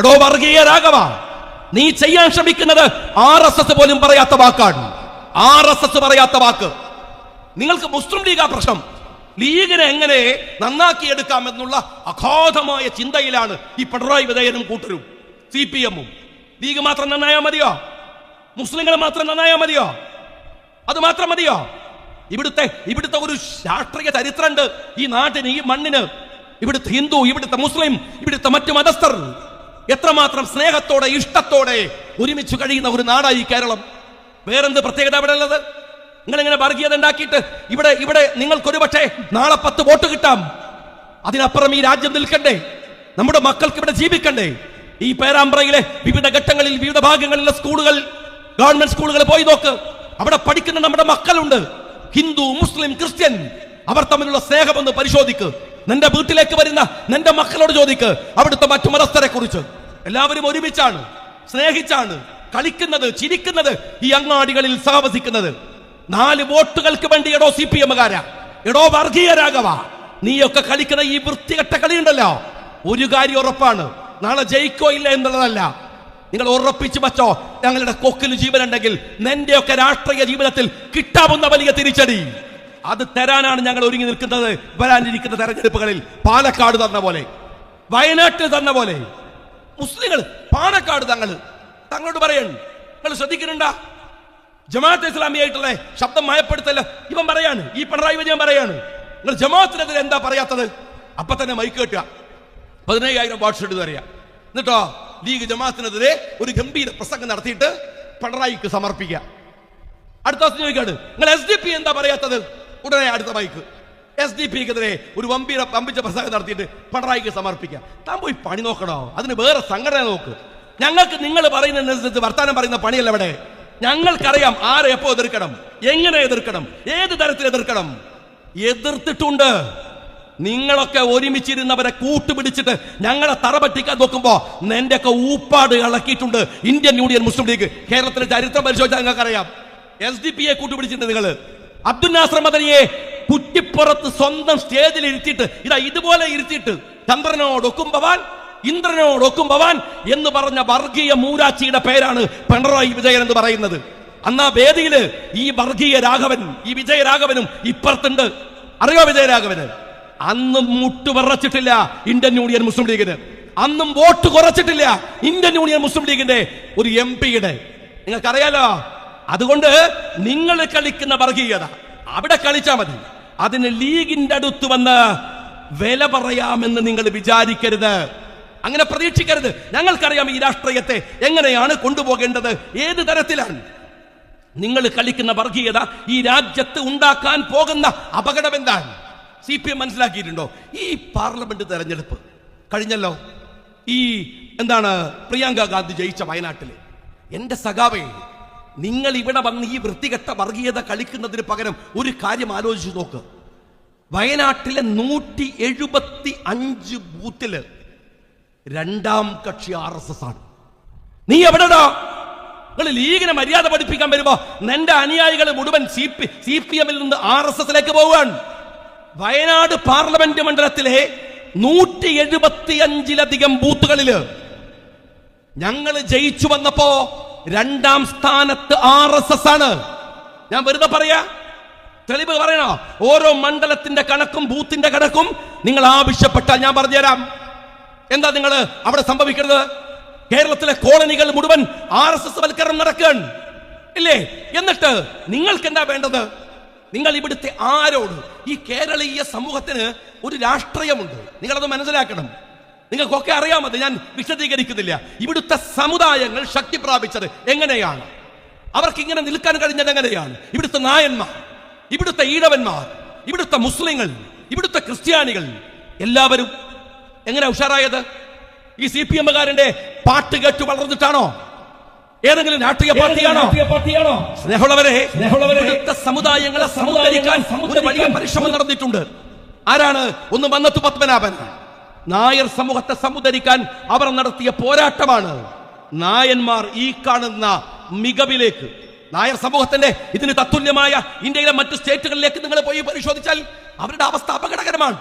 എടോ വർഗീയ രാഘവ നീ ചെയ്യാൻ ശ്രമിക്കുന്നത് ആർ എസ് എസ് പോലും പറയാത്ത വാക്കാണ്. ആർ എസ് എസ് പറയാത്ത വാക്ക്. നിങ്ങൾക്ക് മുസ്ലിം ലീഗ് ആ പ്രശ്നം. ലീഗിനെ എങ്ങനെ നന്നാക്കിയെടുക്കാം എന്നുള്ള അഗാധമായ ചിന്തയിലാണ് ഈ പിണറായി വിജയനും കൂട്ടരും സി പി എമ്മും. ലീഗ് മാത്രം നന്നായാൽ മതിയോ? മുസ്ലിങ്ങൾ മാത്രം നന്നായാൽ മതിയോ? അത് മാത്രം മതിയോ? ഇവിടുത്തെ ഇവിടുത്തെ ഒരു രാഷ്ട്രീയ ചരിത്രമുണ്ട് ഈ നാട്ടിന് ഈ മണ്ണിന്. ഇവിടുത്തെ ഹിന്ദു ഇവിടുത്തെ മുസ്ലിം ഇവിടുത്തെ മറ്റു മതസ്ഥർ. എത്രമാത്രം സ്നേഹത്തോടെ ഇഷ്ടത്തോടെ ഒരുമിച്ച് കഴിയുന്ന ഒരു നാടായി കേരളം. വേറെന്ത് പ്രത്യേകത അവിടെ ഉള്ളത്? നിങ്ങൾ ഇങ്ങനെ വർഗീയത ഉണ്ടാക്കിയിട്ട് ഇവിടെ ഇവിടെ നിങ്ങൾക്കൊരു പക്ഷേ നാളെ പത്ത് വോട്ട് കിട്ടാം. അതിനപ്പുറം ഈ രാജ്യം നിൽക്കണ്ടേ? നമ്മുടെ മക്കൾക്ക് ഇവിടെ ജീവിക്കണ്ടേ? ഈ പേരാമ്പ്രയിലെ വിവിധ ഘട്ടങ്ങളിൽ വിവിധ ഭാഗങ്ങളിലെ സ്കൂളുകൾ ഗവൺമെന്റ് സ്കൂളുകൾ പോയി നോക്ക്. അവിടെ പഠിക്കുന്ന നമ്മുടെ മക്കളുണ്ട്. Hindu Muslim Christian. അവർ തമ്മിലുള്ള സ്നേഹം ഒന്ന് പരിശോധിക്ക്. നിന്റെ വീട്ടിലേക്ക് വരുന്ന നിന്റെ മക്കളോട് ചോദിക്ക് അവിടുത്തെ മറ്റു മതസ്ഥരെ കുറിച്ച് എല്ലാവരും ഒരുമിച്ചാണ് സ്നേഹിച്ചാണ് കളിക്കുന്നത് ചിരിക്കുന്നത് ഈ അങ്ങാടികളിൽ സാവസിക്കുന്നത് നാല് വോട്ടുകൾക്ക് വേണ്ടി എടോ സി പി എമ്മുകാരാ. എടോ വർഗീയ രാഘവ നീയൊക്കെ കളിക്കുന്ന ഈ വൃത്തികെട്ട കളിയുണ്ടല്ലോ. ഒരു കാര്യം ഉറപ്പാണ് നാളെ ജയിക്കോ ഇല്ല എന്നുള്ളതല്ല. നിങ്ങൾ ഉറപ്പിച്ചു വച്ചോ ഞങ്ങളുടെ കൊക്കിന് ജീവനുണ്ടെങ്കിൽ നിന്റെയൊക്കെ രാഷ്ട്രീയ ജീവിതത്തിൽ കിട്ടാവുന്ന വലിയ തിരിച്ചടി. അത് തരാനാണ് ഞങ്ങൾ ഒരുങ്ങി നിൽക്കുന്നത്. വരാനിരിക്കുന്ന തെരഞ്ഞെടുപ്പുകളിൽ പാലക്കാട് തന്ന പോലെ വയനാട്ടിൽ തന്ന പോലെ മുസ്ലിങ്ങൾ പാലക്കാട് തങ്ങൾ തങ്ങളോട് പറയണം നിങ്ങൾ ശ്രദ്ധിക്കുന്നുണ്ട? ജമാഅത്ത് ഇസ്ലാമിയായിട്ടുള്ള ശബ്ദം മയപ്പെടുത്തല്ല ഇവൻ പറയാണ് ഈ പിണറായി വിജയൻ പറയാണ്. നിങ്ങൾ ജമാഅത്തിനെതിരെ എന്താ പറയാത്തത്? അപ്പൊ തന്നെ മൈക്ക് കെട്ടുക പതിനയ്യായിരം വാട്സ് എടുത്ത് പറയാ എന്നിട്ടോ ലീഗ് ജമാഅത്തിനെതിരെ ഒരു ഗംഭീര പ്രസംഗം നടത്തിയിട്ട് പിണറായിക്ക് സമർപ്പിക്കുക. അടുത്ത ദിവസം ചോദിക്കാണ് നിങ്ങൾ എസ് ഡി പി എന്താ പറയാത്തത്? ഉടനെ അടുത്ത ബൈക്ക് എസ് ഡി പിക്കെതിരെ ഒരു വമ്പീര വമ്പിച്ച പ്രസംഗം നടത്തിയിട്ട് പിണറായിക്ക് സമർപ്പിക്കാം. താൻ പോയി പണി നോക്കണോ? അതിന് വേറെ സംഘടന നോക്ക്. ഞങ്ങൾക്ക് നിങ്ങൾ പറയുന്നതിനനുസരിച്ച് വർത്താനം പറയുന്ന പണിയല്ല ഇവിടെ. ഞങ്ങൾക്കറിയാം ആരെ എപ്പോ എതിർക്കണം എങ്ങനെ എതിർക്കണം ഏത് തരത്തിൽ എതിർക്കണം. എതിർത്തിട്ടുണ്ട്. നിങ്ങളൊക്കെ ഒരുമിച്ചിരുന്നവരെ കൂട്ടുപിടിച്ചിട്ട് ഞങ്ങളെ തറ പറ്റിക്കാൻ നോക്കുമ്പോ നിന്റെയൊക്കെ ഊപ്പാട് ഇളക്കിയിട്ടുണ്ട് ഇന്ത്യൻ യൂണിയൻ മുസ്ലിം ലീഗ്. കേരളത്തിലെ ചരിത്രം പരിശോധിച്ചാൽ നിങ്ങൾക്കറിയാം. എസ് ഡി പി എ കൂട്ടുപിടിച്ചിട്ടുണ്ട് നിങ്ങൾ അബ്ദുൽ നാസർ മദനിയെ കുറ്റിപ്പുറത്ത് സ്വന്തം സ്റ്റേജിൽ ഇരുത്തിയിട്ട് ഇതാ ഇതുപോലെ ഇരുത്തിയിട്ട് ചന്ദ്രനോടൊക്കും ഭവാൻ ഇന്ദ്രനോടൊക്കും ഭവാൻ എന്ന് പറഞ്ഞ വർഗീയ മൂരാച്ചിയുടെ പേരാണ് പിണറായി വിജയൻ എന്ന് പറയുന്നത്. അന്ന് ആ വേദിയിൽ ഈ വർഗീയ രാഘവൻ ഈ വിജയരാഘവനും ഇപ്പുറത്തുണ്ട്. അറിയോ വിജയരാഘവന് അന്നും മുട്ട് വിറച്ചിട്ടില്ല ഇന്ത്യൻ യൂണിയൻ മുസ്ലിം ലീഗിന്. അന്നും വോട്ട് കുറച്ചിട്ടില്ല ഇന്ത്യൻ യൂണിയൻ മുസ്ലിം ലീഗിന്റെ ഒരു എം പിയുടെ. നിങ്ങൾക്കറിയാലോ? അതുകൊണ്ട് നിങ്ങൾ കളിക്കുന്ന വർഗീയത. അവിടെ കളിച്ചാൽ മതി. അതിന് ലീഗിന്റെ അടുത്ത് വന്ന് വില പറയാമെന്ന് നിങ്ങൾ വിചാരിക്കരുത്. അങ്ങനെ പ്രതീക്ഷിക്കരുത്. ഞങ്ങൾക്കറിയാം ഈ രാഷ്ട്രീയത്തെ എങ്ങനെയാണ് കൊണ്ടുപോകേണ്ടത്. ഏത് തരത്തിലാണ്? നിങ്ങൾ കളിക്കുന്ന വർഗീയത ഈ രാജ്യത്ത് ഉണ്ടാക്കാൻ പോകുന്ന അപകടം എന്താണ്? സി പി എം മനസ്സിലാക്കിയിട്ടുണ്ടോ? ഈ പാർലമെന്റ് തെരഞ്ഞെടുപ്പ് കഴിഞ്ഞല്ലോ. ഈ എന്താണ് പ്രിയങ്ക ഗാന്ധി ജയിച്ച വയനാട്ടിൽ എന്റെ സഖാവേ നിങ്ങൾ ഇവിടെ വന്ന് ഈ വൃത്തികെട്ട വർഗീയത കളിക്കുന്നതിന് പകരം ഒരു കാര്യം ആലോചിച്ച് നോക്ക്. വയനാട്ടിലെ നൂറ്റി എഴുപത്തി അഞ്ച് ബൂത്തിൽ രണ്ടാം കക്ഷി ആർ എസ് എസ് ആണ്. നീ എവിടെടാ? നിങ്ങൾ ലീഗിനെ മര്യാദ പഠിപ്പിക്കാൻ വരുമ്പോ നിന്റെ അനുയായികൾ മുഴുവൻ സി പി സി പി എമ്മിൽ നിന്ന് ആർ എസ് എസിലേക്ക് പോവുകയാണ്. വയനാട് പാർലമെന്റ് മണ്ഡലത്തിലെ നൂറ്റി എഴുപത്തി അഞ്ചിലധികം ബൂത്തുകളിൽ ഞങ്ങൾ ജയിച്ചു വന്നപ്പോ രണ്ടാം സ്ഥാനത്ത് ആർ എസ് എസ് ആണ്. ഞാൻ വെറുതെ പറയാ? തെളിവ് പറയണോ? ഓരോ മണ്ഡലത്തിന്റെ കണക്കും ബൂത്തിന്റെ കണക്കും നിങ്ങൾ ആവശ്യപ്പെട്ടാൽ ഞാൻ പറഞ്ഞുതരാം. എന്താ നിങ്ങൾ അവിടെ സംഭവിക്കുന്നത് കേരളത്തിലെ കോളനികൾ മുഴുവൻ ആർ എസ് എസ് വൽക്കരണം നടക്കുകയാണ്. ഇല്ലേ? എന്നിട്ട് നിങ്ങൾക്ക് എന്താ വേണ്ടത്? നിങ്ങൾ ഇവിടുത്തെ ആരോട് ഈ കേരളീയ സമൂഹത്തിന് ഒരു രാഷ്ട്രീയമുണ്ട്. നിങ്ങളത് മനസ്സിലാക്കണം. നിങ്ങൾക്കൊക്കെ അറിയാമത് ഞാൻ വിശദീകരിക്കുന്നില്ല. ഇവിടുത്തെ സമുദായങ്ങൾ ശക്തി പ്രാപിച്ചത് എങ്ങനെയാണ്? അവർക്ക് ഇങ്ങനെ നിൽക്കാൻ കഴിഞ്ഞത് എങ്ങനെയാണ്? ഇവിടുത്തെ നായന്മാർ ഇവിടുത്തെ ഈഴവന്മാർ ഇവിടുത്തെ മുസ്ലിങ്ങൾ ഇവിടുത്തെ ക്രിസ്ത്യാനികൾ എല്ലാവരും എങ്ങനെ ഉഷാറായത്? ഈ സി പി എമ്മുകാരന്റെ പാട്ട് കേട്ട് വളർന്നിട്ടാണോ? ഏതെങ്കിലും രാഷ്ട്രീയ പാർട്ടിയാണോ? സ്നേഹമുള്ളവരെ, ഇവിടുത്തെ സമുദായങ്ങളെ സമുദായിക്കാൻ ഒരു വലിയ പരിശ്രമം നടന്നിട്ടുണ്ട്. ആരാണ്? ഒന്ന് മന്നത്ത് പത്മനാഭൻ. നായർ സമൂഹത്തെ സമുദരിക്കാൻ അവർ നടത്തിയ പോരാട്ടമാണ്. നായന്മാർ ഈ കാണുന്ന മികവിലേക്ക് നായർ സമൂഹത്തിന്റെ ഇതിന് തത്തുല്യമായ ഇന്ത്യയിലെ മറ്റു സ്റ്റേറ്റുകളിലേക്ക് നിങ്ങൾ പോയി പരിശോധിച്ചാൽ അവരുടെ അവസ്ഥ അപകടകരമാണ്.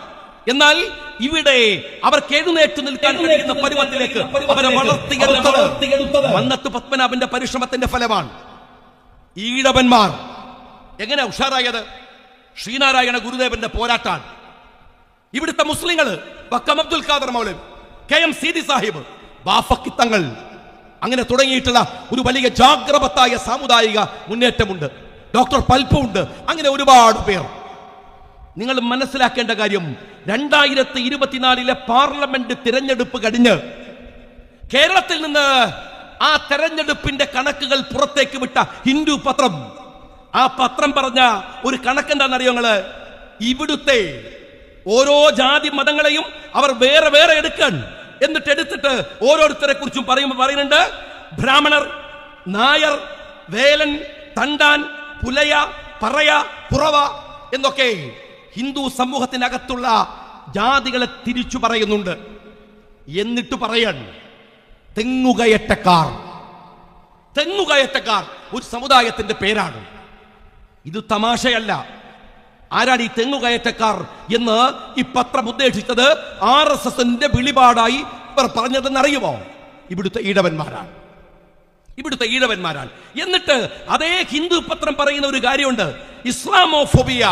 എന്നാൽ ഇവിടെ അവർ എഴുന്നേറ്റ് നിൽക്കാൻ കഴിയുന്ന പരുവത്തിലേക്ക് അവരെ വളർത്തിയെടുത്തത് മന്നത്ത് പത്മനാഭന്റെ പരിശ്രമത്തിന്റെ ഫലമാണ്. ഈഴവന്മാർ. എങ്ങനെ ഉഷാറായത്? ശ്രീനാരായണ ഗുരുദേവന്റെ പോരാട്ടാണ്. ഇവിടുത്തെ മുസ്ലിങ്ങൾ അബ്ദുൽ ഖാദർ കെ എം സീതി സാഹിബ് ബാഫക്കിത്തങ്ങൾ അങ്ങനെ തുടങ്ങിയിട്ടുള്ള ഒരു വലിയ ജാഗ്രതായ സാമുദായിക മുന്നേറ്റമുണ്ട്. ഡോക്ടർ പൽപ്പുണ്ട്. അങ്ങനെ ഒരുപാട് പേർ. നിങ്ങൾ മനസ്സിലാക്കേണ്ട കാര്യം രണ്ടായിരത്തി ഇരുപത്തിനാലിലെ പാർലമെന്റ് തിരഞ്ഞെടുപ്പ് കഴിഞ്ഞ് കേരളത്തിൽ നിന്ന് ആ തെരഞ്ഞെടുപ്പിന്റെ കണക്കുകൾ പുറത്തേക്ക് വിട്ട ഹിന്ദു പത്രം. ആ പത്രം പറഞ്ഞ ഒരു കണക്കെന്താണെന്നറിയോ നിങ്ങൾ? ഇവിടുത്തെ ഓരോ ജാതി മതങ്ങളെയും അവർ വേറെ വേറെ എടുക്കാൻ എന്നിട്ട് എടുത്തിട്ട് ഓരോരുത്തരെ കുറിച്ചും പറയുമ്പോൾ പറയുന്നുണ്ട്. ബ്രാഹ്മണർ നായർ വേലൻ തണ്ടാൻ പുലയ പറയ പുറവ എന്നൊക്കെ ഹിന്ദു സമൂഹത്തിനകത്തുള്ള ജാതികളെ തിരിച്ചു പറയുന്നുണ്ട്. എന്നിട്ട് പറയാൻ തെങ്ങുകയറ്റക്കാർ. തെങ്ങുകയറ്റക്കാർ ഒരു സമുദായത്തിന്റെ പേരാണ്. ഇത് തമാശയല്ല. ആരാണ് ഈ തെങ്ങുകയറ്റക്കാർ എന്ന് ഈ പത്രം ഉദ്ദേശിച്ചത് ആർ എസ് എസിന്റെ വിളിപാടായി ഇവർ പറഞ്ഞതെന്ന് അറിയുമോ? ഇവിടുത്തെ ഈഴവന്മാരാണ് ഇവിടുത്തെ ഈഴവന്മാരാണ് എന്നിട്ട് അതേ ഹിന്ദു പത്രം പറയുന്ന ഒരു കാര്യമുണ്ട്. ഇസ്ലാമോഫോബിയ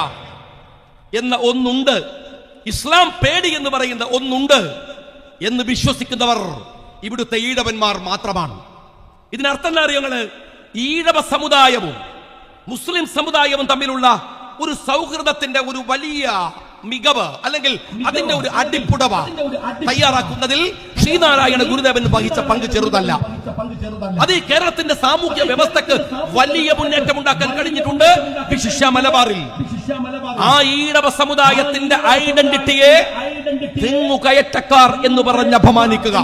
എന്ന ഒന്നുണ്ട്. ഇസ്ലാം പേടി എന്ന് പറയുന്ന ഒന്നുണ്ട് എന്ന് വിശ്വസിക്കുന്നവർ ഇവിടുത്തെ ഈഴവന്മാർ മാത്രമാണ്. ഇതിനർത്ഥം എന്താ അറിയോ ഈഴവ സമുദായവും മുസ്ലിം സമുദായവും തമ്മിലുള്ള ഒരു സൗഹൃദത്തിന്റെ ഒരു വലിയ മികവ് അല്ലെങ്കിൽ അതിന്റെ ഒരു അടിപ്പുടവ തയ്യാറാക്കുന്നതിൽ ശ്രീനാരായണ ഗുരുദേവൻ വഹിച്ച പങ്ക് ചെറുതല്ല. അത് ഈ കേരളത്തിന്റെ സാമൂഹ്യ വ്യവസ്ഥക്ക് വലിയ മുന്നേറ്റം ഉണ്ടാക്കാൻ കഴിഞ്ഞിട്ടുണ്ട്. വിശിഷ്യ മലബാറിൽ. ആ ഈടവ സമുദായത്തിന്റെ ഐഡന്റിറ്റിയെ തെങ്ങുകയറ്റക്കാർ എന്ന് പറഞ്ഞ് അപമാനിക്കുക.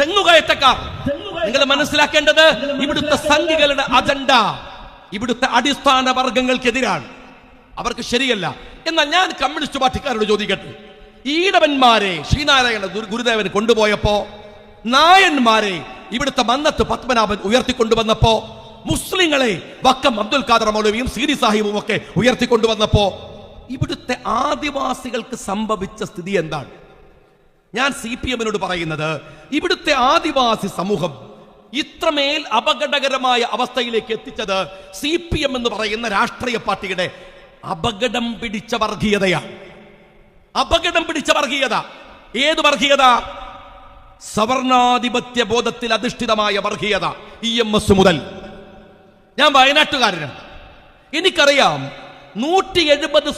തെങ്ങുകയറ്റക്കാർ. നിങ്ങൾ മനസ്സിലാക്കേണ്ടത് ഇവിടുത്തെ സംഘികളുടെ അജണ്ട ഇവിടുത്തെ അടിസ്ഥാന വർഗങ്ങൾക്കെതിരാണ് അവർക്ക് ശരിയല്ല. എന്നാൽ ഞാൻ കമ്മ്യൂണിസ്റ്റ് പാർട്ടിക്കാരോട് ചോദിക്കട്ടെ. ഈടവന്മാരെ ശ്രീനാരായണ ഗുരു- ഗുരുദേവൻ കൊണ്ടുപോയപ്പോ നായന്മാരെ ഇവിടുത്തെ മന്നത്ത് പത്മനാഭൻ ഉയർത്തിക്കൊണ്ടുവന്നപ്പോ മുസ്ലിങ്ങളെ വക്കം അബ്ദുൽ ഖാദർ മൗലവിയും സീരി സാഹിബും ഒക്കെ ഉയർത്തിക്കൊണ്ടുവന്നപ്പോ ഇവിടുത്തെ ആദിവാസികൾക്ക് സംഭവിച്ച സ്ഥിതി എന്താണ്? ഞാൻ സി പി എമ്മിനോട് പറയുന്നത് ഇവിടുത്തെ ആദിവാസി സമൂഹം ഇത്രമേൽ അപകടകരമായ അവസ്ഥയിലേക്ക് എത്തിച്ചത് സി പി എം എന്ന് പറയുന്ന രാഷ്ട്രീയ പാർട്ടിയുടെ അപകടം പിടിച്ച വർഗീയതയാണ്. അപകടം പിടിച്ച വർഗീയത. ഏത് വർഗീയത? സവർണാധിപത്യ ബോധത്തിൽ അധിഷ്ഠിതമായ വർഗീയത ഇ എം എസ് മുതൽ. ഞാൻ വയനാട്ടുകാരനാണ്. എനിക്കറിയാം നൂറ്റി എഴുപത്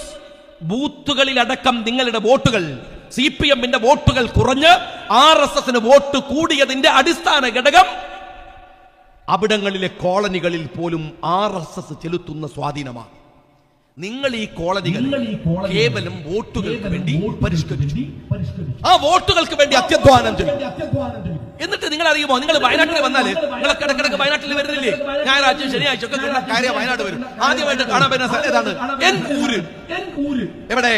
ബൂത്തുകളിലടക്കം നിങ്ങളുടെ വോട്ടുകൾ സി പി എമ്മിന്റെ വോട്ടുകൾ കുറഞ്ഞ് ആർ എസ് എസിന് വോട്ട് കൂടിയതിന്റെ അടിസ്ഥാന ഘടകം അവിടങ്ങളിലെ കോളനികളിൽ പോലും ആർ എസ് എസ് ചെലുത്തുന്ന സ്വാധീനമാണ്. നിങ്ങൾ ഈ കോളനികൾ കേവലം വോട്ടുകൾക്ക് വേണ്ടി പരിഷ്കരിച്ചു. ആ വോട്ടുകൾക്ക് വേണ്ടി അത്യധ്വാനം ചെയ്യും എന്നിട്ട് നിങ്ങൾ അറിയുമോ നിങ്ങൾ വയനാട്ടിൽ വന്നാൽ നിങ്ങൾ കിടക്കിടക്ക് വയനാട്ടിൽ വരുന്നില്ലേ? ഞായറാഴ്ച ശനിയാഴ്ച ഒക്കെ കാര്യം വയനാട് വരും. ആദ്യമായിട്ട് കാണാൻ പറ്റുന്ന സ്ഥലം ഏതാണ്? എവിടെ?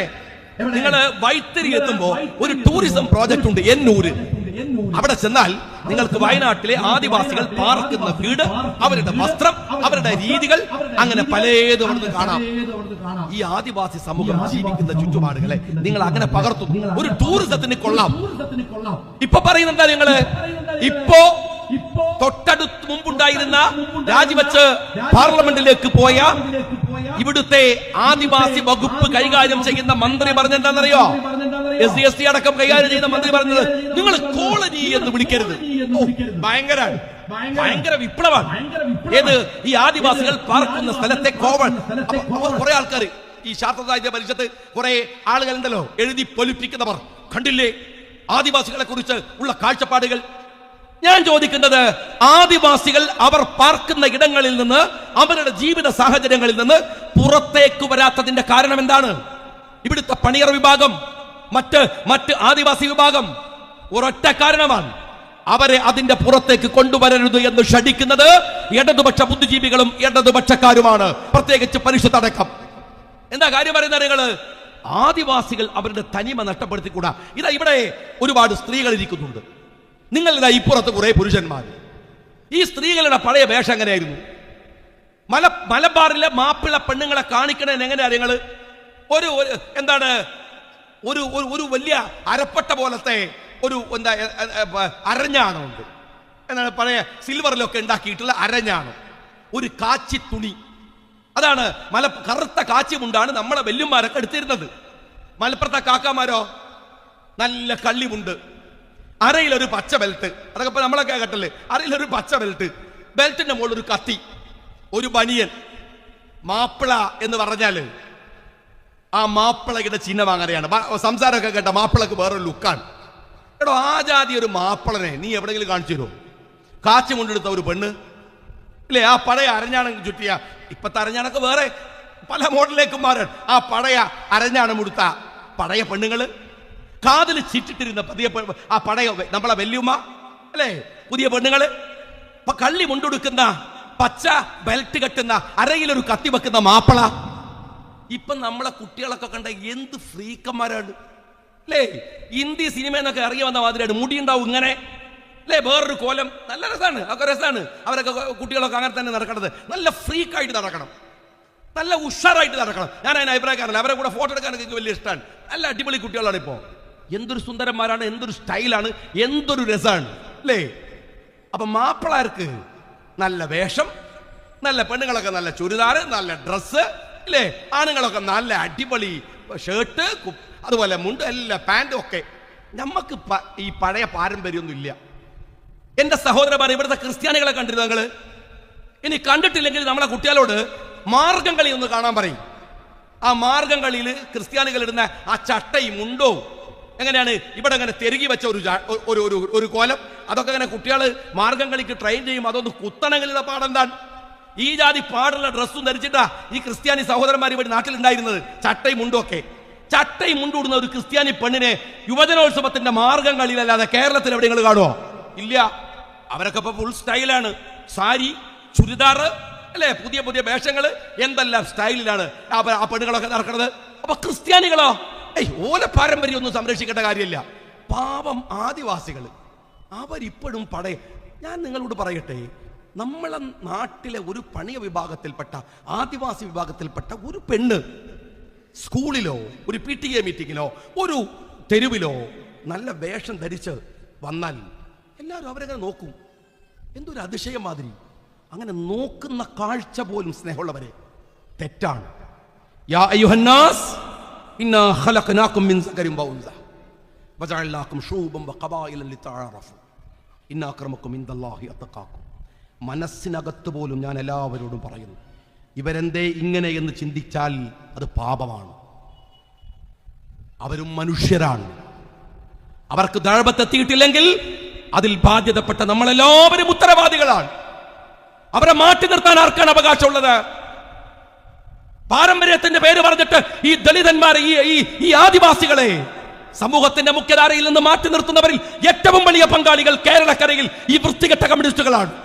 നിങ്ങൾ വൈത്തിരി എത്തുമ്പോ ഒരു ടൂറിസം പ്രോജക്റ്റ് ഉണ്ട് എന്നൂര് അവിടെ ചെന്നാൽ നിങ്ങൾക്ക് വയനാട്ടിലെ ആദിവാസികൾ പാർക്കുന്ന വീട് അവരുടെ വസ്ത്രം അവരുടെ രീതികൾ അങ്ങനെ പലതും അവിടുന്ന് കാണാം. ഈ ആദിവാസി സമൂഹം ജീവിക്കുന്ന ചുറ്റുപാടുകളെ നിങ്ങൾ അങ്ങനെ പകർത്തും ഒരു ടൂറിസത്തിന് കൊള്ളാം. ഇപ്പൊ പറയുന്നത് എന്താ നിങ്ങൾ? ഇപ്പോ തൊട്ടടുത്ത് മുമ്പുണ്ടായിരുന്ന രാജിവെച്ച് പാർലമെന്റിലേക്ക് പോയ ഇവിടുത്തെ ആദിവാസി വകുപ്പ് കൈകാര്യം ചെയ്യുന്ന മന്ത്രി പറഞ്ഞെന്താണെന്നറിയോ? എസ് സി എസ് ടി അടക്കം കൈകാര്യം ചെയ്യുന്ന മന്ത്രി പറഞ്ഞത് നിങ്ങൾ കോളനി എന്ന് വിളിക്കരുത്. ഭയങ്കര ഭയങ്കര വിപ്ലവമാണ്. ഏത്? ഈ ആദിവാസികൾ പാർക്കുന്ന സ്ഥലത്തെ കോവൺ. കുറെ ആൾക്കാർ ഈ ശാസ്ത്ര സാഹിത്യ പരിഷത്ത് കുറെ ആളുകൾ ഉണ്ടല്ലോ എഴുതി പൊലിപ്പിക്കുന്നവർ. കണ്ടില്ലേ? ആദിവാസികളെ കുറിച്ച് ഉള്ള കാഴ്ചപ്പാടുകൾ. ഞാൻ ചോദിക്കുന്നത് ആദിവാസികൾ അവർ പാർക്കുന്ന ഇടങ്ങളിൽ നിന്ന് അവരുടെ ജീവിത സാഹചര്യങ്ങളിൽ നിന്ന് പുറത്തേക്ക് വരാത്തതിന്റെ കാരണം എന്താണ്? ഇവിടുത്തെ പണിയർ വിഭാഗം മറ്റ് മറ്റ് ആദിവാസി വിഭാഗം ഒരൊറ്റ കാരണമാണ്. അവരെ അതിന്റെ പുറത്തേക്ക് കൊണ്ടുവരരുത് എന്ന് ഷടിക്കുന്നത് ഇടതുപക്ഷ ബുദ്ധിജീവികളും ഇടതുപക്ഷക്കാരുമാണ്. പ്രത്യേകിച്ച് പരിശുദ്ധടക്കം എന്താ കാര്യം പറയുന്ന നിങ്ങൾ? ആദിവാസികൾ അവരുടെ തനിമ നഷ്ടപ്പെടുത്തിക്കൂടാ. ഇതാ ഇവിടെ ഒരുപാട് സ്ത്രീകൾ ഇരിക്കുന്നുണ്ട്. നിങ്ങൾ ഇതാ ഇപ്പുറത്ത് കുറെ പുരുഷന്മാർ ഈ സ്ത്രീകളുടെ പഴയ വേഷം എങ്ങനെയായിരുന്നു? മല മലബാറിലെ മാപ്പിള പെണ്ണുങ്ങളെ കാണിക്കണേ എങ്ങനെയാ നിങ്ങൾ ഒരു- എന്താണ് ഒരു ഒരു വലിയ അരപ്പട്ട പോലത്തെ ഒരു എന്താ അരഞ്ഞാണുണ്ട് എന്നാണ് എ, പ- അരഞ്ഞാണമുണ്ട് എന്താണ് പഴയ സിൽവറിലൊക്കെ ഉണ്ടാക്കിയിട്ടുള്ള അരഞ്ഞാണം. ഒരു കാച്ചി തുണി. അതാണ് മല കറുത്ത കാച്ചിമുണ്ടാണ് നമ്മളെ വെല്ലുമാരൊക്കെ എടുത്തിരുന്നത്. മലപ്പുറത്തെ കാക്കാമാരോ? നല്ല കള്ളിമുണ്ട്. അരയിലൊരു പച്ച ബെൽറ്റ്. അതൊക്കെ ഇപ്പൊ നമ്മളൊക്കെ കേട്ടല്ലേ? അരയിലൊരു പച്ച ബെൽറ്റ്. ബെൽറ്റിന്റെ മുകളിൽ ഒരു കത്തി. ഒരു ബനിയൻ. മാപ്പിള എന്ന് പറഞ്ഞാൽ ആ മാപ്പിളയുടെ ചിഹ്നം അങ്ങനെയാണ് ബ- സംസാരമൊക്കെ കേട്ട മാപ്പിളക്ക് വേറൊരു ലുക്കാണ്. എടോ ആ ജാതി ഒരു മാപ്പിളനെ നീ എവിടെയെങ്കിലും കാണിച്ചു തരുമോ? കാച്ചു കൊണ്ടെടുത്ത ഒരു പെണ്ണ്. അല്ലേ ആ പഴയ അരഞ്ഞാണം ചുറ്റിയ. ഇപ്പത്തെ അരഞ്ഞാണൊക്കെ വേറെ പല മോഡലിലേക്കും മാറാൻ ആ പഴയ അരഞ്ഞാണം ഉടുത്ത പഴയ പെണ്ണുങ്ങൾ. കാതിൽ ചിറ്റിട്ടിരുന്ന പുതിയ ആ പഴയ നമ്മളെ വല്യുമ്മ അല്ലേ? പുതിയ പെണ്ണുങ്ങൾ. ഇപ്പൊ കള്ളി മുണ്ടുടുക്കുന്ന പച്ച ബെൽറ്റ് കെട്ടുന്ന അരയിലൊരു കത്തി വെക്കുന്ന മാപ്പിള. ഇപ്പൊ നമ്മളെ കുട്ടികളൊക്കെ കണ്ട എന്ത് ഫ്രീക്കന്മാരാണ്. അല്ലേ ഹിന്ദി സിനിമ എന്നൊക്കെ ഇറങ്ങി വന്ന മാതിരിയാണ്. മുടി ഉണ്ടാവും ഇങ്ങനെ. അല്ലേ വേറൊരു കോലം. നല്ല രസമാണ് അതൊക്കെ രസമാണ് അവരൊക്കെ കുട്ടികളൊക്കെ അങ്ങനെ തന്നെ നടക്കണത്. നല്ല ഫ്രീക്കായിട്ട് നടക്കണം. നല്ല ഉഷാറായിട്ട് നടക്കണം. ഞാൻ അതിന് അഭിപ്രായക്കാരല്ല അവരെ കൂടെ ഫോട്ടോ എടുക്കാനൊക്കെ എനിക്ക് വലിയ ഇഷ്ടമാണ് നല്ല അടിപൊളി കുട്ടികളാണ് ഇപ്പോൾ എന്തൊരു സുന്ദരന്മാരാണ്. എന്തൊരു സ്റ്റൈലാണ്. എന്തൊരു രസമാണ് അല്ലേ അപ്പം മാപ്പിളാർക്ക് നല്ല വേഷം നല്ല പെണ്ണുങ്ങളൊക്കെ നല്ല ചുരിദാർ നല്ല ഡ്രസ്സ് അല്ലേ? ആണുങ്ങളൊക്കെ നല്ല അടിപൊളി ഷർട്ട് അതുപോലെ മുണ്ട് എല്ലാ പാന്റും ഒക്കെ. നമുക്ക് ഈ പഴയ പാരമ്പര്യമൊന്നും ഇല്ല എന്റെ സഹോദരന്മാർ ഇവിടുത്തെ ക്രിസ്ത്യാനികളെ കണ്ടിരുന്നു നിങ്ങൾ? ഇനി കണ്ടിട്ടില്ലെങ്കിൽ നമ്മളെ കുട്ടികളോട് മാർഗം കളി ഒന്ന് കാണാൻ പറയും. ആ മാർഗം കളിയിൽ ക്രിസ്ത്യാനികൾ ഇടുന്ന ആ ചട്ടയും മുണ്ടോ എങ്ങനെയാണ്? ഇവിടെ അങ്ങനെ തെരുകി വെച്ച ഒരു ഒരു ഒരു ഒരു കോലം. അതൊക്കെ അങ്ങനെ കുട്ടികൾ മാർഗം കളിക്ക് ട്രെയിൻ ചെയ്യും. അതൊന്ന് കുത്തണമെങ്കിലുള്ള പാടെന്താണ് ഈ ജാതി പാടുള്ള ഡ്രസ്സും ധരിച്ചിട്ടാ ഈ ക്രിസ്ത്യാനി സഹോദരന്മാർ ഇവിടെ നാട്ടിലുണ്ടായിരുന്നത്. ചട്ടയും മുണ്ടൊക്കെ ചട്ടയും മുണ്ടൂടുന്ന ഒരു ക്രിസ്ത്യാനി പെണ്ണിനെ യുവജനോത്സവത്തിന്റെ മാർഗം കളിയിലല്ലാതെ കേരളത്തിൽ എവിടെ നിങ്ങൾ കാണുമോ ഇല്ല. അവരൊക്കെ ഇപ്പൊ ഫുൾ സ്റ്റൈലാണ് സാരി ചുരിദാർ അല്ലേ? പുതിയ പുതിയ വേഷങ്ങൾ എന്തെല്ലാം സ്റ്റൈലിലാണ് ആ പെണ്ണുകളൊക്കെ നടക്കുന്നത്? അപ്പൊ ക്രിസ്ത്യാനികളോ? ഏയ് ഓല പാരമ്പര്യം ഒന്നും സംരക്ഷിക്കേണ്ട കാര്യമില്ല. പാവം ആദിവാസികൾ അവരിപ്പോഴും പടയ ഞാൻ നിങ്ങളോട് പറയട്ടെ. നമ്മളെ നാട്ടിലെ ഒരു പണിയ വിഭാഗത്തിൽപ്പെട്ട ആദിവാസി വിഭാഗത്തിൽപ്പെട്ട ഒരു പെണ്ണ് സ്കൂളിലോ ഒരു പി ടി എ മീറ്റിങ്ങിലോ ഒരു തെരുവിലോ നല്ല വേഷം ധരിച്ച് വന്നാൽ എല്ലാവരും അവരങ്ങനെ നോക്കും. എന്തൊരു അതിശയം മാതിരി. അങ്ങനെ നോക്കുന്ന കാഴ്ച പോലും സ്നേഹമുള്ളവരെ തെറ്റാണ്. വഉൻസ വജഅൽനാകും ശൂബൻ മനസ്സിനകത്ത് പോലും ഞാൻ എല്ലാവരോടും പറയുന്നു. ഇവരെന്തേ ഇങ്ങനെ എന്ന് ചിന്തിച്ചാൽ അത് പാപമാണ്. അവരും മനുഷ്യരാണ്. അവർക്ക് ദഴപത്തെത്തിയിട്ടില്ലെങ്കിൽ അതിൽ ബാധ്യതപ്പെട്ട നമ്മളെല്ലാവരും ഉത്തരവാദികളാണ്. അവരെ മാറ്റി നിർത്താൻ ആർക്കാണ് അവകാശമുള്ളത്? പാരമ്പര്യത്തിന്റെ പേര് പറഞ്ഞിട്ട് ഈ ദളിതന്മാരെ ഈ ഈ ആദിവാസികളെ സമൂഹത്തിന്റെ മുഖ്യധാരയിൽ നിന്ന് മാറ്റി നിർത്തുന്നവരിൽ ഏറ്റവും വലിയ പങ്കാളികൾ കേരളക്കരയിൽ ഈ വൃത്തികെട്ട കമ്മ്യൂണിസ്റ്റുകളാണ്.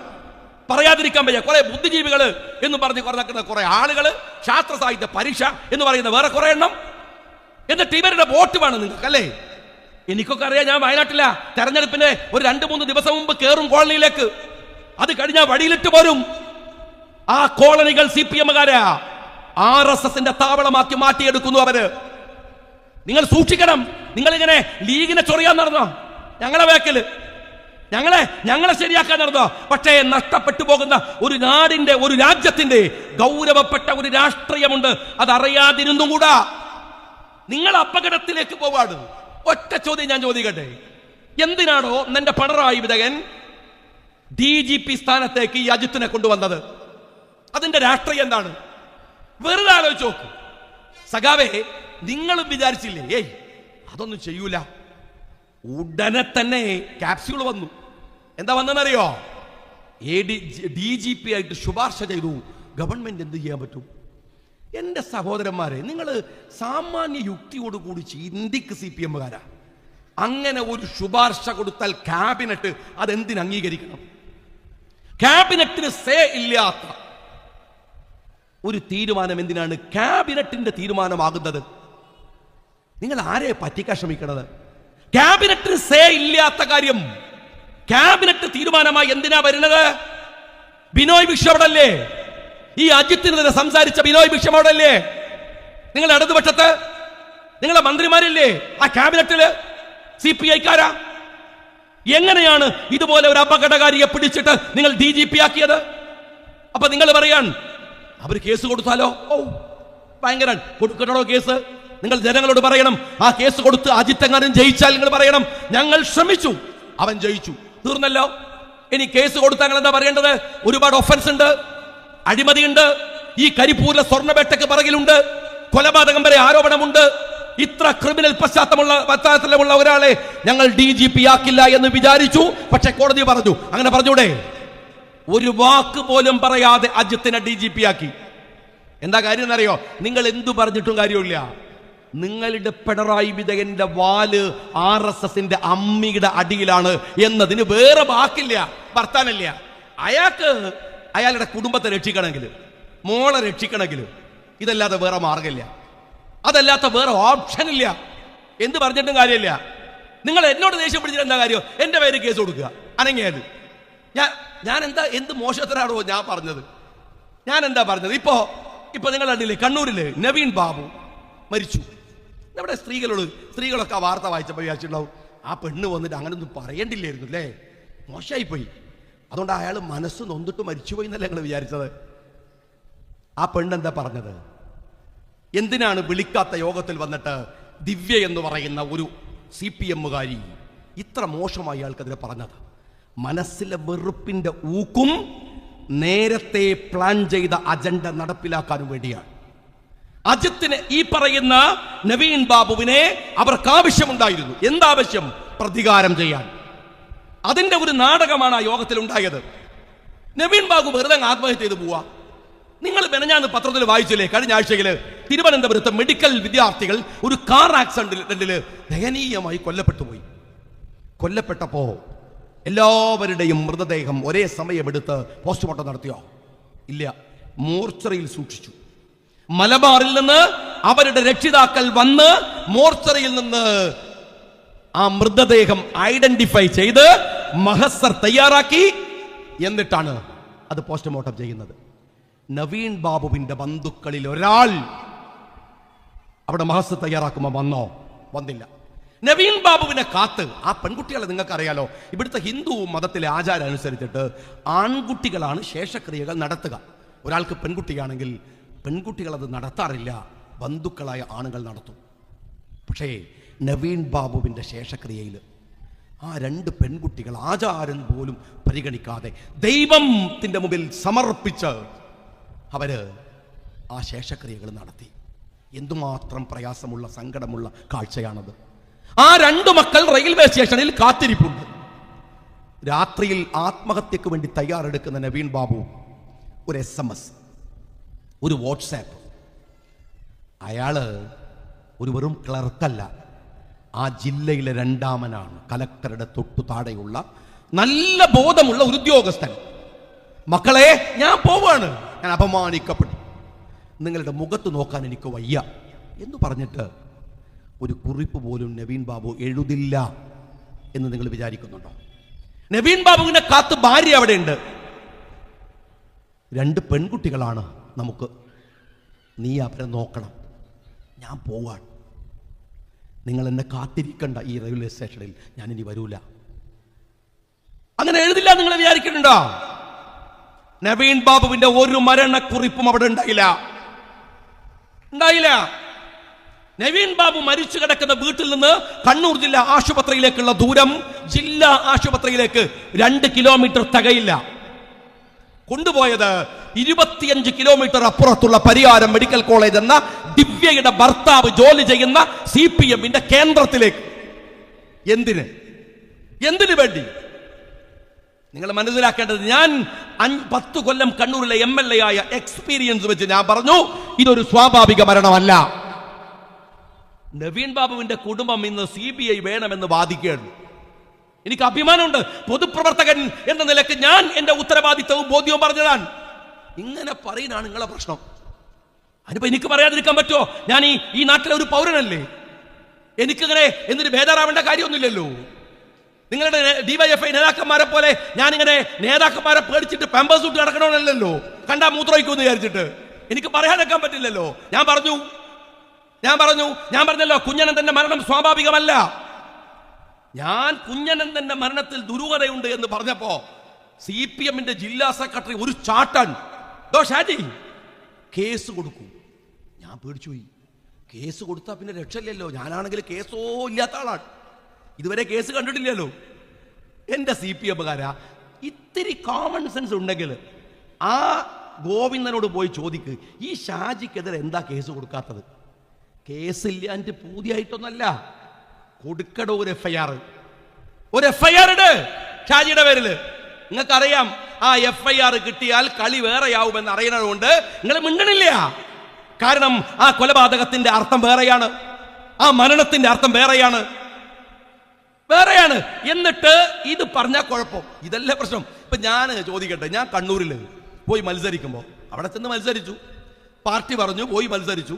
പറയാതിരിക്കാൻ വയ്യ. കുറെ ബുദ്ധിജീവികൾ എന്ന് പറഞ്ഞ് കുറഞ്ഞ കുറെ ആളുകൾ ശാസ്ത്ര സാഹിത്യ പരീക്ഷ എന്ന് പറയുന്ന വേറെ കുറെ എണ്ണം. എന്നിട്ട് ഇവരുടെ വോട്ട് വേണം നിങ്ങൾക്ക് അല്ലേ? എനിക്കൊക്കെ അറിയാം ഞാൻ വയനാട്ടില. തെരഞ്ഞെടുപ്പിന് ഒരു രണ്ട് മൂന്ന് ദിവസം മുമ്പ് കയറും കോളനിയിലേക്ക്. അത് കഴിഞ്ഞാൽ വഴിയിലിട്ട് പോരും. ആ കോളനികൾ സി പി എമ്മുകാരാ. ആർ എസ് എസിന്റെ താവളമാക്കി മാറ്റിയെടുക്കുന്നു അവർ. നിങ്ങൾ സൂക്ഷിക്കണം. നിങ്ങൾ ഇങ്ങനെ ലീഗിനെ ചൊറിയാൻ നടന്നോ? ഞങ്ങളെ വേക്കൽ ഞങ്ങളെ ഞങ്ങളെ ശരിയാക്കാൻ നടന്നോ? പക്ഷേ നഷ്ടപ്പെട്ടു പോകുന്ന ഒരു നാടിന്റെ ഒരു രാജ്യത്തിന്റെ ഗൗരവപ്പെട്ട ഒരു രാഷ്ട്രീയമുണ്ട്. അത് അറിയാതിരുന്നുകൂടാ നിങ്ങൾ അപകടത്തിലേക്ക് പോവാണ്. ഒറ്റ ചോദ്യം ഞാൻ ചോദിക്കട്ടെ. എന്തിനാണോ നിന്റെ പിണറായി വിതകൻ ഡി ജി പി സ്ഥാനത്തേക്ക് ഈ അജിത്തിനെ കൊണ്ടുവന്നത്? അതിന്റെ രാഷ്ട്രീയം എന്താണ്? വെറുതെ ആലോചിച്ച് നോക്കൂ. സഖാവേ നിങ്ങളും വിചാരിച്ചില്ലേ? ഏയ് അതൊന്നും ചെയ്യൂല. ഉടനെ തന്നെ ക്യാപ്സ്യൂൾ വന്നു. എന്താ വന്നെന്നറിയോ A D D G P ആയിട്ട് ശുപാർശ ചെയ്തു. ഗവൺമെന്റ് എന്ത് ചെയ്യാൻ പറ്റും? എന്റെ സഹോദരന്മാരെ നിങ്ങൾ സാമാന്യ യുക്തിയോടുകൂടി ചിന്തിക്ക് സി പി എമ്മുകാരാ. അങ്ങനെ ഒരു ശുപാർശ കൊടുത്താൽ ക്യാബിനറ്റ് അതെന്തിന് അംഗീകരിക്കണം? ക്യാബിനറ്റിന് സേ ഇല്ലാത്ത ഒരു തീരുമാനം എന്തിനാണ്? ക്യാബിനറ്റിന്റെ തീരുമാനമാകുന്നത്. നിങ്ങൾ ആരെ പറ്റിക്കാൻ ശ്രമിക്കണത്? ക്യാബിനറ്റിന് സേ ഇല്ലാത്ത കാര്യം ക്യാബിനറ്റ് തീരുമാനമായി എന്തിനാ വരുന്നത്? ബിനോയ് വിശ്വം ഈ അജിത്തിനെതിരെ സംസാരിച്ച ബിനോയ് വിശ്വം നിങ്ങൾ ഇടതുപക്ഷത്ത് നിങ്ങളുടെ മന്ത്രിമാരില്ലേ? ആ ക്യാബിനറ്റിൽ സി പി ഐക്കാരാ. എങ്ങനെയാണ് ഇതുപോലെ ഒരു അപകടകാരിയെ പിടിച്ചിട്ട് നിങ്ങൾ ഡി ജി പി ആക്കിയത്? അപ്പൊ നിങ്ങൾ പറയാൻ അവർ കേസ് കൊടുത്താലോ? ഓ ഭയങ്കര കൊടുക്കണോ കേസ്? നിങ്ങൾ ജനങ്ങളോട് പറയണം ആ കേസ് കൊടുത്ത് അജിത്തെങ്ങാനും ജയിച്ചാൽ നിങ്ങൾ പറയണം ഞങ്ങൾ ശ്രമിച്ചു അവൻ ജയിച്ചു. തീർന്നല്ലോ. ഇനി കേസ് കൊടുത്താൽ എന്താ പറയേണ്ടത്? ഒരുപാട് ഒഫൻസ് ഉണ്ട് അഴിമതിയുണ്ട് ഈ കരിപ്പൂരിലെ സ്വർണവേട്ടയ്ക്ക് പിറകിലുണ്ട് കൊലപാതകം വരെ ആരോപണമുണ്ട്. ഇത്ര ക്രിമിനൽ പശ്ചാത്തലമുള്ള പശ്ചാത്തലമുള്ള ഒരാളെ ഞങ്ങൾ ഡി ജി പി ആക്കില്ല എന്ന് വിചാരിച്ചു പക്ഷെ കോടതി പറഞ്ഞു. അങ്ങനെ പറഞ്ഞൂടെ? ഒരു വാക്ക് പോലും പറയാതെ അജിത്തിനെ ഡി ജി പി ആക്കി. എന്താ കാര്യം എന്നറിയോ? നിങ്ങൾ എന്തു പറഞ്ഞിട്ടും കാര്യമില്ല. നിങ്ങളുടെ പിണറായി വിജയന്റെ വാൽ ആർ എസ് എസിന്റെ അമ്മിയുടെ അടിയിലാണ് എന്നതിന് വേറെ വാക്കില്ല വർത്താനില്ല. അയാൾക്ക് അയാളുടെ കുടുംബത്തെ രക്ഷിക്കണമെങ്കിൽ മോളെ രക്ഷിക്കണമെങ്കിൽ ഇതല്ലാതെ വേറെ മാർഗമില്ല അതല്ലാത്ത വേറെ ഓപ്ഷൻ ഇല്ല എന്ത് പറഞ്ഞിട്ടും കാര്യമില്ല. നിങ്ങൾ എന്നോട് ദേഷ്യം പിടിച്ചിട്ട് എന്താ കാര്യം? എന്റെ പേര് കേസ് കൊടുക്കുക. അനങ്ങിയത്. ഞാൻ ഞാൻ എന്താ എന്ത് മോശത്തരാണോ ഞാൻ പറഞ്ഞത്? ഞാൻ എന്താ പറഞ്ഞത്? ഇപ്പോ ഇപ്പൊ നിങ്ങൾ കണ്ടില്ലേ കണ്ണൂരിൽ നവീൻ ബാബു മരിച്ചു. നമ്മുടെ സ്ത്രീകളോട്? സ്ത്രീകളൊക്കെ ആ വാർത്ത വായിച്ചപ്പോൾ വിചാരിച്ചിട്ടുണ്ടാവും ആ പെണ്ണ് വന്നിട്ട് അങ്ങനൊന്നും പറയേണ്ടില്ലായിരുന്നു അല്ലേ? മോശമായി പോയി അതുകൊണ്ട് അയാൾ മനസ്സ് നൊന്നിട്ട് മരിച്ചുപോയി എന്നല്ല ഞങ്ങൾ വിചാരിച്ചത്. ആ പെണ്ണെന്താ പറഞ്ഞത്? എന്തിനാണ് വിളിക്കാത്ത യോഗത്തിൽ വന്നിട്ട് ദിവ്യ എന്ന് പറയുന്ന ഒരു സി പി എമ്മുകാരി ഇത്ര മോശമായി അയാൾക്കെതിരെ പറഞ്ഞത്? മനസ്സിലെ വെറുപ്പിന്റെ ഊക്കും നേരത്തെ പ്ലാൻ ചെയ്ത അജണ്ട നടപ്പിലാക്കാനും വേണ്ടിയാണ്. അജിത്തിന് ഈ പറയുന്ന നവീൻ ബാബുവിനെ അവർക്ക് ആവശ്യമുണ്ടായിരുന്നു. എന്താവശ്യം? പ്രതികാരം ചെയ്യാൻ. അതിന്റെ ഒരു നാടകമാണ് ആ യോഗത്തിൽ ഉണ്ടായത് നവീൻ ബാബു വെറുതെ ആത്മഹത്യ ചെയ്ത് പോവാ. നിങ്ങൾ മെനഞ്ഞാന്ന് പത്രത്തിൽ വായിച്ചില്ലേ? കഴിഞ്ഞ ആഴ്ചയിൽ തിരുവനന്തപുരത്ത് മെഡിക്കൽ വിദ്യാർത്ഥികൾ ഒരു കാർ ആക്സിഡന്റിൽ ദയനീയമായി കൊല്ലപ്പെട്ടു പോയി. കൊല്ലപ്പെട്ടപ്പോ എല്ലാവരുടെയും മൃതദേഹം ഒരേ സമയമെടുത്ത് പോസ്റ്റ്മോർട്ടം നടത്തിയോ? ഇല്ല. മോർച്ചറിയിൽ സൂക്ഷിച്ചു. മലബാറിൽ നിന്ന് അവരുടെ രക്ഷിതാക്കൾ വന്ന് മോർച്ചറിയിൽ നിന്ന് ആ മൃതദേഹം ഐഡന്റിഫൈ ചെയ്ത് മഹസർ തയ്യാറാക്കി എന്നിട്ടാണ് അത് പോസ്റ്റ്മോർട്ടം ചെയ്യുന്നത്. നവീൻ ബാബുവിന്റെ ബന്ധുക്കളിൽ ഒരാൾ അവിടെ മഹസ് തയ്യാറാക്കുമ്പോൾ വന്നോ? വന്നില്ല. നവീൻ ബാബുവിനെ കാത്ത്. ആ പെൺകുട്ടികളെ നിങ്ങൾക്ക് അറിയാലോ ഇവിടുത്തെ ഹിന്ദു മതത്തിലെ ആചാരം അനുസരിച്ചിട്ട് ആൺകുട്ടികളാണ് ശേഷക്രിയകൾ നടത്തുക. ഒരാൾക്ക് പെൺകുട്ടിയാണെങ്കിൽ പെൺകുട്ടികൾ അത് നടത്താറില്ല. ബന്ധുക്കളായ ആണുങ്ങൾ നടത്തും. പക്ഷേ നവീൻ ബാബുവിന്റെ ശേഷക്രിയയിൽ ആ രണ്ട് പെൺകുട്ടികൾ ആചാരം പോലും പരിഗണിക്കാതെ ദൈവത്തിന്റെ മുമ്പിൽ സമർപ്പിച്ച് അവർ ആ ശേഷക്രിയകൾ നടത്തി. എന്തുമാത്രം പ്രയാസമുള്ള സങ്കടമുള്ള കാഴ്ചയാണത്. ആ രണ്ടു മക്കൾ റെയിൽവേ സ്റ്റേഷനിൽ കാത്തിരിപ്പുണ്ട്. രാത്രിയിൽ ആത്മഹത്യക്ക് വേണ്ടി തയ്യാറെടുക്കുന്ന നവീൻ ബാബു ഒരു എസ് എം എസ്. ഒരു വാട്സാപ്പ്. അയാൾ ഒരു വെറും ക്ലർക്കല്ല. ആ ജില്ലയിലെ രണ്ടാമനാണ്. കലക്ടറുടെ തൊട്ടു താഴെയുള്ള നല്ല ബോധമുള്ള ഒരു ഉദ്യോഗസ്ഥൻ. മക്കളെ ഞാൻ പോവാണ്. ഞാൻ അപമാനിക്കപ്പെട്ടു നിങ്ങളുടെ മുഖത്ത് നോക്കാൻ എനിക്ക് വയ്യ. എന്ന് പറഞ്ഞിട്ട് ഒരു കുറിപ്പ് പോലും നവീൻ ബാബു എഴുതില്ല എന്ന് നിങ്ങൾ വിചാരിക്കുന്നുണ്ടോ? നവീൻ ബാബുവിനെ കാത്ത് ഭാര്യ അവിടെയുണ്ട്. രണ്ട് പെൺകുട്ടികളാണ്. നമുക്ക്. നീ അവരെ നോക്കണം. ഞാൻ പോവാണ്. നിങ്ങൾ എന്നെ കാത്തിരിക്കണ്ട ഈ റെയിൽവേ സ്റ്റേഷനിൽ. ഞാൻ ഇനി വരൂല. അങ്ങനെ എഴുതില്ല നിങ്ങൾ വിചാരിക്കുന്നുണ്ടോ? നവീൻ ബാബുവിന്റെ ഒരു മരണക്കുറിപ്പും അവിടെ ഉണ്ടായില്ല. ഉണ്ടായില്ല. നവീൻ ബാബു മരിച്ചു കിടക്കുന്ന വീട്ടിൽ നിന്ന് കണ്ണൂർ ജില്ലാ ആശുപത്രിയിലേക്കുള്ള ദൂരം ജില്ലാ ആശുപത്രിയിലേക്ക് രണ്ട് കിലോമീറ്റർ തികയില്ല. കൊണ്ടുപോയത് ഇരുപത്തിയഞ്ച് കിലോമീറ്റർ അപ്പുറത്തുള്ള പരിയാരം മെഡിക്കൽ കോളേജ് എന്ന ദിവ്യയുടെ ഭർത്താവ് ജോലി ചെയ്യുന്ന സി പി എമ്മിന്റെ കേന്ദ്രത്തിലേക്ക്. എന്തിന്? എന്തിനു വേണ്ടി? നിങ്ങൾ മനസ്സിലാക്കേണ്ടത് ഞാൻ പത്ത് കൊല്ലം കണ്ണൂരിലെ എം എൽ എ ആയ എക്സ്പീരിയൻസ് വെച്ച് ഞാൻ പറഞ്ഞു ഇതൊരു സ്വാഭാവിക മരണമല്ല. നവീൻ ബാബുവിന്റെ കുടുംബം ഇന്ന് സി ബി ഐ വേണമെന്ന് വാദിക്കുകയാണ്. എനിക്ക് അഭിമാനമുണ്ട്. പൊതുപ്രവർത്തകൻ എന്ന നിലയ്ക്ക് ഞാൻ എന്റെ ഉത്തരവാദിത്തവും ബോധ്യവും പറഞ്ഞതാണ്. ഇങ്ങനെ പറയുന്നതാണ് നിങ്ങളെ പ്രശ്നം. അതിനിപ്പോ എനിക്ക് പറയാതിരിക്കാൻ പറ്റുമോ? ഞാൻ ഈ ഈ നാട്ടിലെ ഒരു പൗരനല്ലേ? എനിക്കിങ്ങനെ എന്നിട്ട് ഭേദാറാവേണ്ട കാര്യമൊന്നുമില്ലല്ലോ. നിങ്ങളുടെ ഡിവൈഎഫ്ഐ നേതാക്കന്മാരെ പോലെ ഞാനിങ്ങനെ നേതാക്കന്മാരെ പേടിച്ചിട്ട് പെമ്പേഴ്സ് ഇട്ട് നടക്കണമെന്നല്ലോ കണ്ടാ മൂത്രമൊഴിക്കുമെന്ന് വിചാരിച്ചിട്ട്. എനിക്ക് പറയാതെക്കാൻ പറ്റില്ലല്ലോ. ഞാൻ പറഞ്ഞു ഞാൻ പറഞ്ഞു ഞാൻ പറഞ്ഞല്ലോ കുഞ്ഞനന്തന്റെ മരണം സ്വാഭാവികമല്ല. ഞാൻ കുഞ്ഞനന്ദന്റെ മരണത്തിൽ ദുരൂഹതയുണ്ട് എന്ന് പറഞ്ഞപ്പോ സി പി എമ്മിന്റെ ജില്ലാ സെക്രട്ടറി ഒരു ചാട്ടൻ ഷാജി കേസ് കൊടുക്കും. ഞാൻ പേടിച്ചുപോയി കേസ് കൊടുത്താൽ പിന്നെ രക്ഷയില്ലല്ലോ. ഞാനാണെങ്കിൽ കേസോ ഇല്ലാത്ത ആളാണ്. ഇതുവരെ കേസ് കണ്ടിട്ടില്ലല്ലോ. എന്റെ സി പി എമ്മുകാരാ ഇത്തിരി കോമൺ സെൻസ് ഉണ്ടെങ്കിൽ ആ ഗോവിന്ദനോട് പോയി ചോദിക്ക് ഈ ഷാജിക്കെതിരെ എന്താ കേസ് കൊടുക്കാത്തത്? കേസില്ലാണ്ട് പൂതിയായിട്ടൊന്നല്ല. കൊടുക്കടോ ഒരു എഫ് ഐ ആർ ഒരു എഫ് ഐ ആർ ഇട്. ഷാജിയുടെ പേരിൽ നിങ്ങൾക്കറിയാം ആ എഫ് ഐ ആർ കിട്ടിയാൽ കളി വേറെയാവുമെന്ന് അറിയണത് കൊണ്ട് നിങ്ങൾ മിണ്ടണില്ല. കാരണം ആ കൊലപാതകത്തിന്റെ അർത്ഥം വേറെയാണ്. ആ മരണത്തിന്റെ അർത്ഥം വേറെയാണ്. വേറെയാണ്. എന്നിട്ട് ഇത് പറഞ്ഞാൽ കുഴപ്പം. ഇതല്ല പ്രശ്നം. ഇപ്പൊ ഞാൻ ചോദിക്കട്ടെ ഞാൻ കണ്ണൂരിൽ പോയി മത്സരിക്കുമ്പോൾ അവിടെ ചെന്ന് മത്സരിച്ചു. പാർട്ടി പറഞ്ഞു പോയി മത്സരിച്ചു.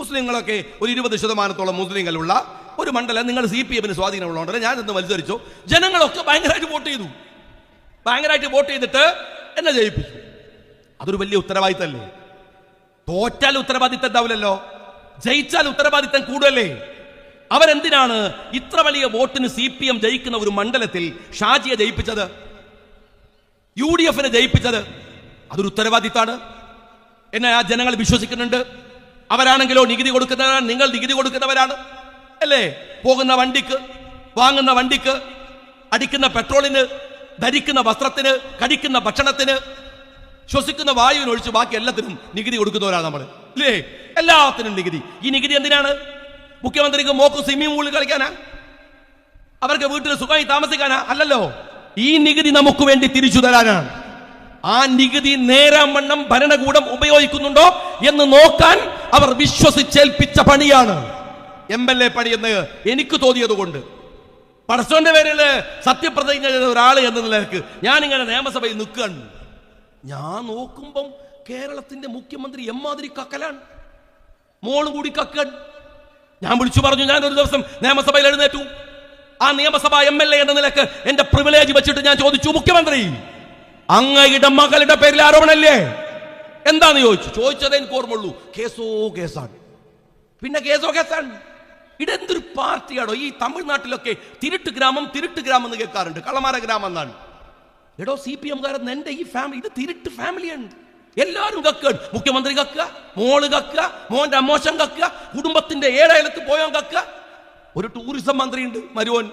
മുസ്ലിങ്ങളൊക്കെ ഒരു ഇരുപത് ശതമാനത്തോളം മുസ്ലിങ്ങളുള്ള ഒരു മണ്ഡലം. നിങ്ങൾ സി പി എമ്മിന് സ്വാധീനമുള്ളതുകൊണ്ട് ഞാൻ ഇന്ന് മത്സരിച്ചു. ജനങ്ങളൊക്കെ ഭയങ്കരമായിട്ട് വോട്ട് ചെയ്തു. ഭയങ്കരമായിട്ട് വോട്ട് ചെയ്തിട്ട് എന്നെ ജയിപ്പിച്ചു. അതൊരു വലിയ ഉത്തരവാദിത്തമല്ലേ തോറ്റാൽ ഉത്തരവാദിത്തം ഉണ്ടാവില്ലല്ലോ. ജയിച്ചാൽ ഉത്തരവാദിത്തം കൂടുതലേ അവരെന്തിനാണ് ഇത്ര വലിയ വോട്ടിന് സി പി എം ജയിക്കുന്ന ഒരു മണ്ഡലത്തിൽ ഷാജിയെ ജയിപ്പിച്ചത്? യു ഡി എഫിനെ ജയിപ്പിച്ചത്? അതൊരു ഉത്തരവാദിത്താണ്. എന്നെ ആ ജനങ്ങൾ വിശ്വസിക്കുന്നുണ്ട്. അവരാണെങ്കിലോ നികുതി കൊടുക്കുന്നവരാണ് നിങ്ങൾ നികുതി കൊടുക്കുന്നവരാണ്. അല്ലേ? പോകുന്ന വണ്ടിക്ക് വാങ്ങുന്ന വണ്ടിക്ക് അടിക്കുന്ന പെട്രോളിന് ധരിക്കുന്ന വസ്ത്രത്തിന് കടിക്കുന്ന ഭക്ഷണത്തിന് ശ്വസിക്കുന്ന വായുവിന് ഒഴിച്ച് ബാക്കി എല്ലാത്തിനും നികുതി കൊടുക്കുന്നവരാണ് നമ്മൾ അല്ലേ എല്ലാത്തിനും നികുതി. ഈ നികുതി എന്തിനാണ്? മുഖ്യമന്ത്രിക്ക് മോക്ക് സ്വിമ്മിംഗ് പൂളിൽ കളിക്കാനാ? അവർക്ക് വീട്ടിൽ സുഖമായി താമസിക്കാനാ? അല്ലല്ലോ. ഈ നികുതി നമുക്ക് വേണ്ടി തിരിച്ചു തരാനാണ്. ആ നികുതി നേരാം വണ്ണം ഭരണകൂടം ഉപയോഗിക്കുന്നുണ്ടോ എന്ന് നോക്കാൻ അവർ വിശ്വസിച്ചേൽപ്പിച്ച പണിയാണ്. എം എൽ എ പണി എന്ന് എനിക്ക് തോന്നിയത് കൊണ്ട് പടച്ചോന്റെ പേരിൽ സത്യപ്രതിജ്ഞ ചെയ്ത ഒരാൾ എന്ന നിലയ്ക്ക് ഞാനിങ്ങനെ നിയമസഭയിൽ നിൽക്കുകയാണ്. ഞാൻ നോക്കുമ്പം കേരളത്തിന്റെ മുഖ്യമന്ത്രി എമ്മാതിരി കക്കലാണ്. മോളും കൂടി കക്കൻ. ഞാൻ വിളിച്ചു പറഞ്ഞു ഞാൻ ഒരു ദിവസം നിയമസഭയിൽ എഴുന്നേറ്റു. ആ നിയമസഭ എം എൽ എ എന്ന നിലയ്ക്ക് എന്റെ പ്രിവിലേജ് വെച്ചിട്ട് ഞാൻ ചോദിച്ചു മുഖ്യമന്ത്രി അങ്ങയുടെ മകളുടെ പേരിൽ ആരോപണല്ലേ എന്താന്ന് ചോദിച്ചു? ചോദിച്ചതേ എനിക്ക് ഓർമ്മയുള്ളൂ. കേസോ കേസാണ്. പിന്നെ കേസോ കേസാണ്. ഇതെന്തൊരു പാർട്ടിയാണോ ഈ തമിഴ്നാട്ടിലൊക്കെ തിരുട്ട് ഗ്രാമം തിരുട്ട് ഗ്രാമം എന്ന് കേൾക്കാറുണ്ട്. കളമാര ഗ്രാമം എന്നാണ്. എടോ സി പി എംകാരൻ എന്റെ ഈ ഫാമിലി ഇത് തിരുട്ട് ഫാമിലിയാണ് എല്ലാവരും കക്കുകയാണ് മുഖ്യമന്ത്രി കക്കുക മോൾ കക്കുക മോന്റെ അമ്മോശം കക്കുക കുടുംബത്തിന്റെ ഏഴയലത്ത് പോയോ കക്കുക ഒരു ടൂറിസം മന്ത്രിയുണ്ട് മരുവൻ.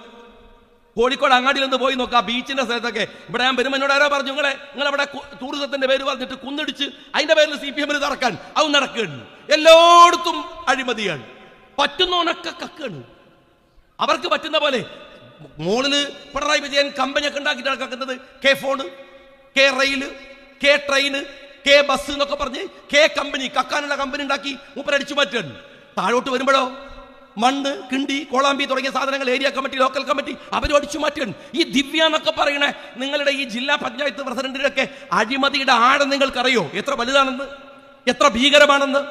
കോഴിക്കോട് അങ്ങാടിയിൽ നിന്ന് പോയി നോക്കാം ബീച്ചിന്റെ സ്ഥലത്തൊക്കെ. ഇവിടെ ഞാൻ എന്നോട് ആരോ പറഞ്ഞു നിങ്ങളെ നിങ്ങൾ അവിടെ ടൂറിസത്തിന്റെ പേര് പറഞ്ഞിട്ട് കുന്നിടിച്ച് അതിന്റെ പേരിൽ സി പി എമ്മിന് നടക്കാൻ അത് നടക്കുകയാണ്. എല്ലായിടത്തും അഴിമതിയാണ്. പറ്റുന്നവനൊക്കെ കക്കാണ്. അവർക്ക് പറ്റുന്ന പോലെ മോളിൽ പിണറായി വിജയൻ കമ്പനിയൊക്കെ ഉണ്ടാക്കിയിട്ടാണ് കക്കുന്നത്. K phone K rail K train K bus എന്നൊക്കെ പറഞ്ഞ് കെ കമ്പനി കക്കാനുള്ള കമ്പനി ഉണ്ടാക്കി മൂപ്പരടിച്ചു മാറ്റുകയാണ്. താഴോട്ട് വരുമ്പോഴോ? മണ്ണ് കിണ്ടി കോളാമ്പി തുടങ്ങിയ സാധനങ്ങൾ ഏരിയ കമ്മിറ്റി ലോക്കൽ കമ്മിറ്റി അവരും അടിച്ചു ഈ ദിവ്യ എന്നൊക്കെ പറയണേ നിങ്ങളുടെ ഈ ജില്ലാ പഞ്ചായത്ത് പ്രസിഡന്റിനൊക്കെ അഴിമതിയുടെ ആഴം നിങ്ങൾക്കറിയോ? എത്ര വലുതാണെന്ന്? എത്ര ഭീകരമാണെന്ന്?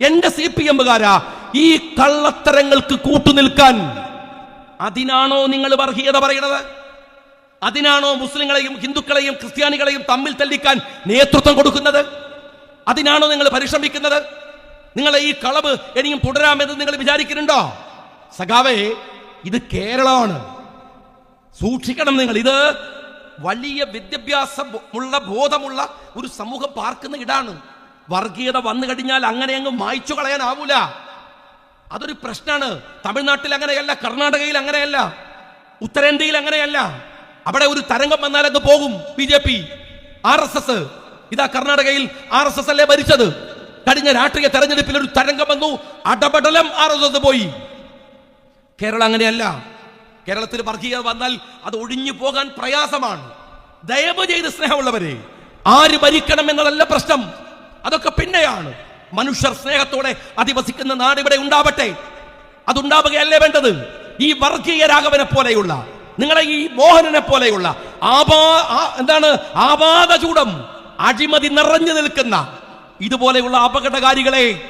എന്റെ സി പി എമ്മുകാരാ ഈ കള്ളത്തരങ്ങൾക്ക് കൂട്ടുനിൽക്കാൻ അതിനാണോ നിങ്ങൾ വർഗീയത പറയണത് അതിനാണോ മുസ്ലിങ്ങളെയും ഹിന്ദുക്കളെയും ക്രിസ്ത്യാനികളെയും തമ്മിൽ തല്ലിക്കാൻ നേതൃത്വം കൊടുക്കുന്നത്? അതിനാണോ നിങ്ങൾ പരിശ്രമിക്കുന്നത്? നിങ്ങളെ ഈ കളവ് ഇനിയും തുടരാമെന്ന് നിങ്ങൾ വിചാരിക്കുന്നുണ്ടോ? സഖാവേ ഇത് കേരളമാണ്. സൂക്ഷിക്കണം നിങ്ങൾ ഇത് വലിയ വിദ്യാഭ്യാസമുള്ള ബോധമുള്ള ഒരു സമൂഹം പാർക്കുന്ന ഇടാണ്. വർഗീയത വന്നു കഴിഞ്ഞാൽ അങ്ങനെ അങ്ങ് മായ്ച്ചു കളയാനാവൂല. അതൊരു പ്രശ്നമാണ് തമിഴ്നാട്ടിൽ അങ്ങനെയല്ല കർണാടകയിൽ അങ്ങനെയല്ല ഉത്തരേന്ത്യയിൽ അങ്ങനെയല്ല. അവിടെ ഒരു തരംഗം വന്നാൽ അങ്ങ് പോകും B J P R S S. ഇതാ കർണാടകയിൽ ആർ എസ് എസ് അല്ലേ ഭരിച്ചത്? കഴിഞ്ഞ രാഷ്ട്രീയ തെരഞ്ഞെടുപ്പിൽ ഒരു തരംഗം വന്നു. അടപടലം അറുതത് പോയി. കേരളം അങ്ങനെയല്ല. കേരളത്തിൽ വർഗീയത വന്നാൽ അത് ഒഴിഞ്ഞു പോകാൻ പ്രയാസമാണ്. ദയവ് ചെയ്ത് സ്നേഹമുള്ളവരെ ആര് ഭരിക്കണം എന്നതല്ല പ്രശ്നം. അതൊക്കെ പിന്നെയാണ്. മനുഷ്യർ സ്നേഹത്തോടെ അധിവസിക്കുന്ന നാട് ഇവിടെ ഉണ്ടാവട്ടെ. അതുണ്ടാവുകയല്ലേ വേണ്ടത്? ഈ വർഗീയ രാഘവനെ പോലെയുള്ള നിങ്ങളെ ഈ മോഹനനെ പോലെയുള്ള ആപാ എന്താണ്? ആപാദചൂടം അഴിമതി നിറഞ്ഞു നിൽക്കുന്ന ഇതുപോലെയുള്ള അപകടകാരികളെ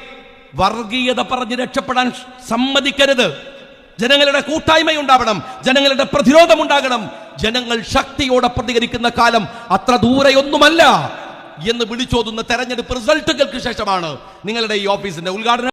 വർഗീയത പറഞ്ഞ് രക്ഷപ്പെടാൻ സമ്മതിക്കരുത്. ജനങ്ങളുടെ കൂട്ടായ്മ ഉണ്ടാവണം ജനങ്ങളുടെ പ്രതിരോധം ഉണ്ടാകണം ജനങ്ങൾ ശക്തിയോടെ പ്രതികരിക്കുന്ന കാലം അത്ര ദൂരെയൊന്നുമല്ല എന്ന് വിളിച്ചോതുന്ന തെരഞ്ഞെടുപ്പ് റിസൾട്ടുകൾക്ക് ശേഷമാണ് നിങ്ങളുടെ ഈ ഓഫീസിന്റെ ഉദ്ഘാടനം.